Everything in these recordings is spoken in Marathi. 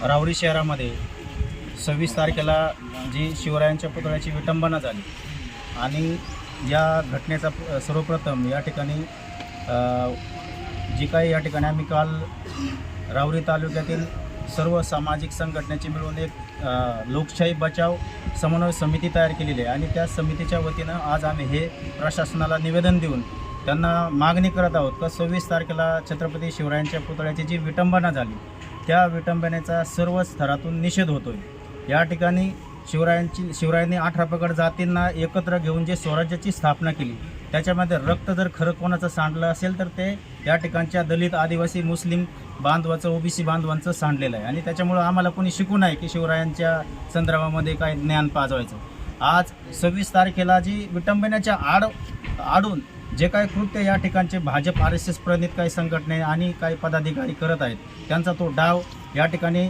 रावरी शहरामध्ये सव्वीस तारखेला जी शिवरायांच्या पुतळ्याची विटंबना झाली आणि या घटनेचा सर्वप्रथम या ठिकाणी जी काही या ठिकाणी आम्ही काल रावरी तालुक्यातील सर्व सामाजिक संघटनेची मिळून एक लोकशाही बचाव समन्वय समिती तयार केलेली आहे आणि त्या समितीच्या वतीनं आज आम्ही हे प्रशासनाला निवेदन देऊन त्यांना मागणी करत आहोत का सव्वीस तारखेला छत्रपती शिवरायांच्या पुतळ्याची जी विटंबना झाली त्या विटंबनेचा सर्व स्तरातून निषेध होतो आहे या ठिकाणी शिवरायांची शिवरायांनी अठरा पगड जातींना एकत्र घेऊन जे स्वराज्याची स्थापना केली त्याच्यामध्ये रक्त जर खरं कोणाचं सांडलं असेल तर ते या ठिकाणच्या दलित आदिवासी मुस्लिम बांधवाचं ओबीसी बांधवांचं सांडलेलं आहे. आणि त्याच्यामुळं आम्हाला कोणी शिकू नये की शिवरायांच्या संदर्भामध्ये काय ज्ञान पाजवायचं. आज सव्वीस तारखेला जी विटंबनेच्या आड आडून जे काही कृत्य या ठिकाणचे भाजप आर एस एस प्रणित काही संघटने आणि काही पदाधिकारी करत आहेत त्यांचा तो डाव या ठिकाणी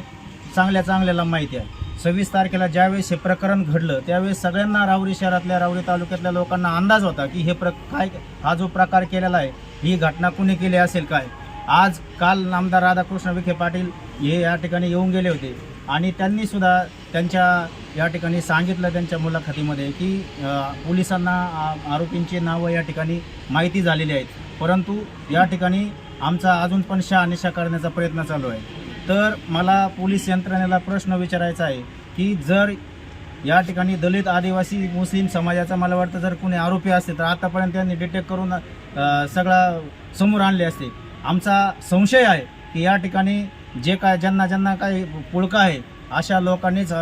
चांगल्या चांगल्याला माहिती आहे. सव्वीस तारखेला ज्यावेळेस हे प्रकरण घडलं त्यावेळेस सगळ्यांना रावरी शहरातल्या रावरी तालुक्यातल्या लोकांना अंदाज होता की हे प्र काय हा जो प्रकार केलेला आहे ही घटना कुणी केली असेल काय? आज काल आमदार राधाकृष्ण विखे पाटील हे या ठिकाणी येऊन गेले होते. आणि त्यांनीसुद्धा त्यांच्या या ठिकाणी सांगितलं त्यांच्या मुलाखतीमध्ये की पोलिसांना आरोपींची नावं या ठिकाणी माहिती झालेली आहेत. परंतु या ठिकाणी आमचा अजून पण शहानिशा करण्याचा प्रयत्न चालू आहे. तर मला पोलीस यंत्रणेला प्रश्न विचारायचा आहे की जर या ठिकाणी दलित आदिवासी मुस्लिम समाजाचा मला वाटतं जर कोणी आरोपी असते तर आतापर्यंत त्यांनी डिटेक्ट करून सगळा समोर आणले असते. आमचा संशय आहे की या ठिकाणी जे काय ज्यांना ज्यांना काही पुळका आहे अशा लोकांनीच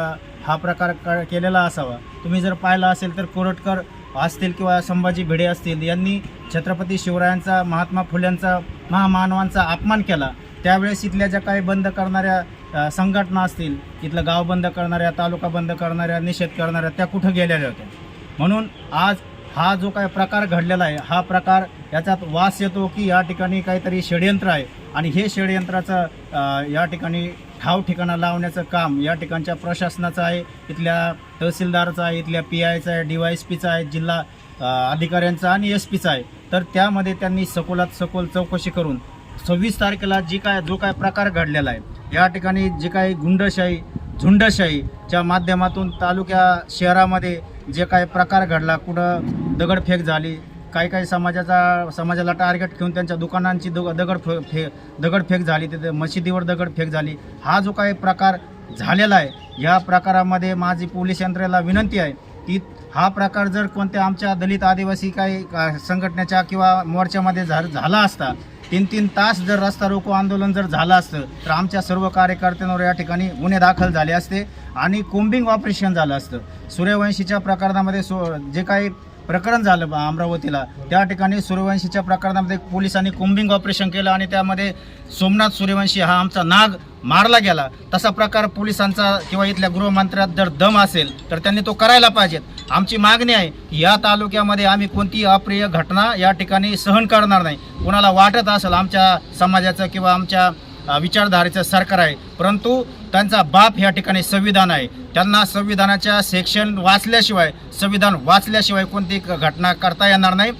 हा प्रकार क केलेला असावा. तुम्ही जर पाहिला असेल तर कोरटकर असतील किंवा संभाजी भिडे असतील यांनी छत्रपती शिवरायांचा महात्मा फुल्यांचा महामानवांचा अपमान केला. त्यावेळेस इथल्या ज्या काही बंद करणाऱ्या संघटना असतील इथलं गाव बंद करणाऱ्या तालुका बंद करणाऱ्या निषेध करणाऱ्या त्या कुठं गेलेल्या होत्या? म्हणून आज हा जो काय प्रकार घडलेला आहे हा प्रकार याच्यात वास येतो की या ठिकाणी काहीतरी षडयंत्र आहे. आणि हे षडयंत्राचं या ठिकाणी ठाव ठिकाणा लावण्याचं काम या ठिकाणच्या प्रशासनाचं आहे इथल्या तहसीलदारचं आहे इथल्या पी आयचं आहे डी वाय एस पीचं आहे जिल्हा अधिकाऱ्यांचा अधिकाऱ्यांचं आणि एस पीचं आहे. तर त्यामध्ये त्यांनी सखोलात सखोल चौकशी करून सव्वीस तारखेला जी काय जो काय प्रकार घडलेला आहे या ठिकाणी जी काही गुंडशाही झुंडशाहीच्या माध्यमातून तालुक्या शहरामध्ये जे काय प्रकार घडला कुठं दगडफेक झाली काही काही समाजाचा समाजाला टार्गेट घेऊन त्यांच्या दुकानांची दग दगड फे फे दगडफेक झाली तिथे मशिदीवर दगडफेक झाली. हा जो काही प्रकार झालेला आहे या प्रकारामध्ये माझी पोलीस यंत्रेला विनंती आहे की हा प्रकार जर कोणत्या आमच्या दलित आदिवासी काही संघटनेच्या किंवा मोर्चामध्ये झा झाला असता तीन तीन तास जर रस्ता रोको आंदोलन जर झालं असतं तर आमच्या सर्व कार्यकर्त्यांवर या ठिकाणी गुन्हे दाखल झाले असते आणि कोम्बिंग ऑपरेशन झालं असतं. सूर्यवंशीच्या प्रकरणामध्ये सो जे काही प्रकरण झालं बा अमरावतीला. त्या ठिकाणी सूर्यवंशीच्या प्रकरणामध्ये पोलिसांनी कुंबिंग ऑपरेशन केलं आणि त्यामध्ये सोमनाथ सूर्यवंशी हा आमचा नाग मारला गेला. तसा प्रकार पोलिसांचा किंवा इथल्या गृहमंत्र्यात जर दम असेल तर त्यांनी तो करायला पाहिजेत आमची मागणी आहे या तालुक्यामध्ये आम्ही कोणतीही अप्रिय घटना या ठिकाणी सहन करणार नाही. कोणाला वाटत असेल आमच्या समाजाचं किंवा आमच्या विचारधारेचं सरकार आहे. परंतु त्यांचा बाप या ठिकाणी संविधान आहे. त्यांना संविधानाच्या सेक्शन वाचल्याशिवाय संविधान वाचल्याशिवाय कोणती घटना करता येणार नाही.